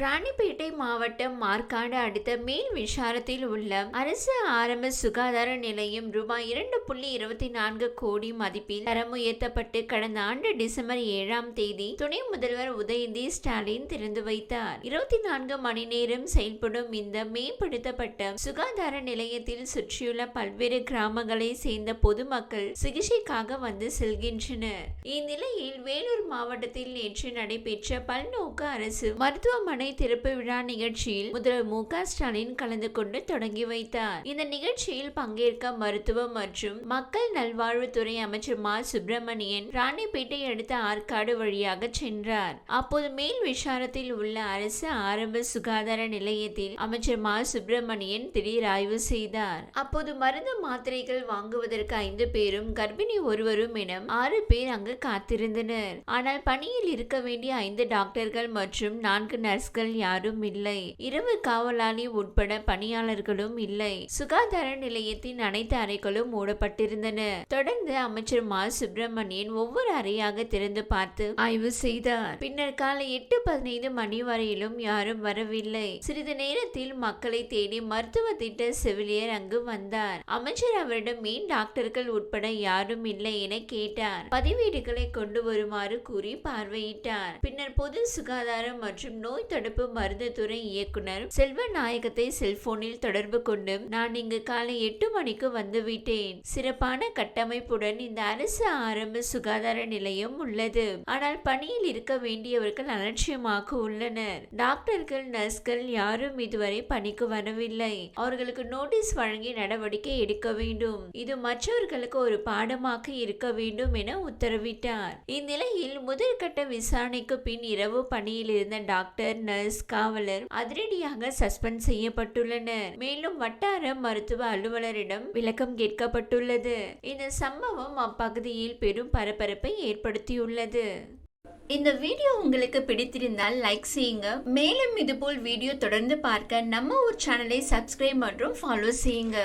ராணிப்பேட்டை மாவட்டம் மார்க்காடு அடுத்த மேல் விசாரத்தில் உள்ள அரசு ஆரம்ப சுகாதார நிலையம் ரூபாய் இரண்டு புள்ளி இருபத்தி நான்கு கோடி மதிப்பில் தரம் உயர்த்தப்பட்டு கடந்த ஆண்டு டிசம்பர் ஏழாம் தேதி துணை முதல்வர் உதயநிதி ஸ்டாலின் திறந்து வைத்தார். இருபத்தி நான்கு மணி நேரம் செயல்படும் இந்த மேம்படுத்தப்பட்ட சுகாதார நிலையத்தில் சுற்றியுள்ள பல்வேறு கிராமங்களை சேர்ந்த பொதுமக்கள் சிகிச்சைக்காக வந்து செல்கின்றனர். இந்நிலையில் வேலூர் மாவட்டத்தில் நேற்று நடைபெற்ற பல்நோக்கு அரசு மருத்துவமனை திறப்பு விழா நிகழ்ச்சியில் முதல்வர் மு க ஸ்டாலின் கலந்து கொண்டு தொடங்கி வைத்தார். இந்த நிகழ்ச்சியில் பங்கேற்க மருத்துவ மற்றும் மக்கள் நல்வாழ்வுத்துறை அமைச்சர் மா. சுப்பிரமணியன் ராணிப்பேட்டை அடுத்த ஆற்காடு வழியாக சென்றார். அப்போது மேல் விசாரத்தில் உள்ள அரசு ஆரம்ப சுகாதார நிலையத்தில் அமைச்சர் மா. சுப்பிரமணியன் திடீர் ஆய்வு செய்தார். அப்போது மருந்து மாத்திரைகள் வாங்குவதற்கு ஐந்து பேரும் கர்ப்பிணி ஒருவரும் என ஆறு பேர் அங்கு காத்திருந்தனர். ஆனால் பணியில் இருக்க வேண்டிய ஐந்து டாக்டர்கள் மற்றும் நான்கு நர்ஸ் நர்ஸ்கள் யாரும் இல்லை. இரவு காவலாளி உட்பட பணியாளர்களும் இல்லை. சுகாதார நிலையத்தின் அனைத்து அறைகளும் மூடப்பட்டிருந்தன. தொடர்ந்து அமைச்சர் மா. சுப்பிரமணியன் ஒவ்வொரு அறையாக திறந்து பார்த்து ஆய்வு செய்தார். பின்னர் காலை எட்டு பதினைந்து மணி வரையிலும் யாரும் வரவில்லை. சிறிது நேரத்தில் மக்களை தேடி மருத்துவ திட்ட செவிலியர் அங்கு வந்தார். அமைச்சர் அவரிடம் மீன் டாக்டர்கள் உட்பட யாரும் இல்லை என கேட்டார். பதிவேடுகளை கொண்டு வருமாறு கூறி பார்வையிட்டார். பின்னர் பொது சுகாதாரம் மற்றும் நோய் தடுப்பு மருந்து துறை இயக்குனர் செல்வநாயகத்தை செல்போனில் தொடர்பு கொண்டு நான் இங்கு காலை எட்டு மணிக்கு வந்துவிட்டேன் சிறப்பான கட்டமைப்புடன் இந்த அரசு ஆரம்ப சுகாதார நிலையம் உள்ளது. ஆனால் பணியில் இருக்க வேண்டியவர்கள் அலட்சியமாக உள்ளனர். டாக்டர்கள் நர்ஸ்கள் யாரும் இதுவரை பணிக்கு வரவில்லை. அவர்களுக்கு நோட்டீஸ் வழங்கி நடவடிக்கை எடுக்க வேண்டும். இது மற்றவர்களுக்கு ஒரு பாடமாக இருக்க வேண்டும் என உத்தரவிட்டார். இந்நிலையில் முதற்கட்ட விசாரணைக்கு பின் இரவு பணியில் இருந்த டாக்டர் நர்ஸ் காவலர் அதிரடியாக சஸ்பெண்ட் செய்யப்பட்டுள்ளனர். மேலும் வட்டார மருத்துவ அலுவலரிடம் விளக்கம் கேட்கப்பட்டுள்ளது. இந்த சம்பவம் அப்பகுதியில் பெரும் பரபரப்பை ஏற்படுத்தியுள்ளது. இந்த வீடியோ உங்களுக்கு பிடித்திருந்தால் லைக் செய்யுங்க. மேலும் இதுபோல் வீடியோ தொடர்ந்து பார்க்க நம்ம ஒரு சேனலை சப்ஸ்கிரைப் மற்றும் ஃபாலோ செய்யுங்க.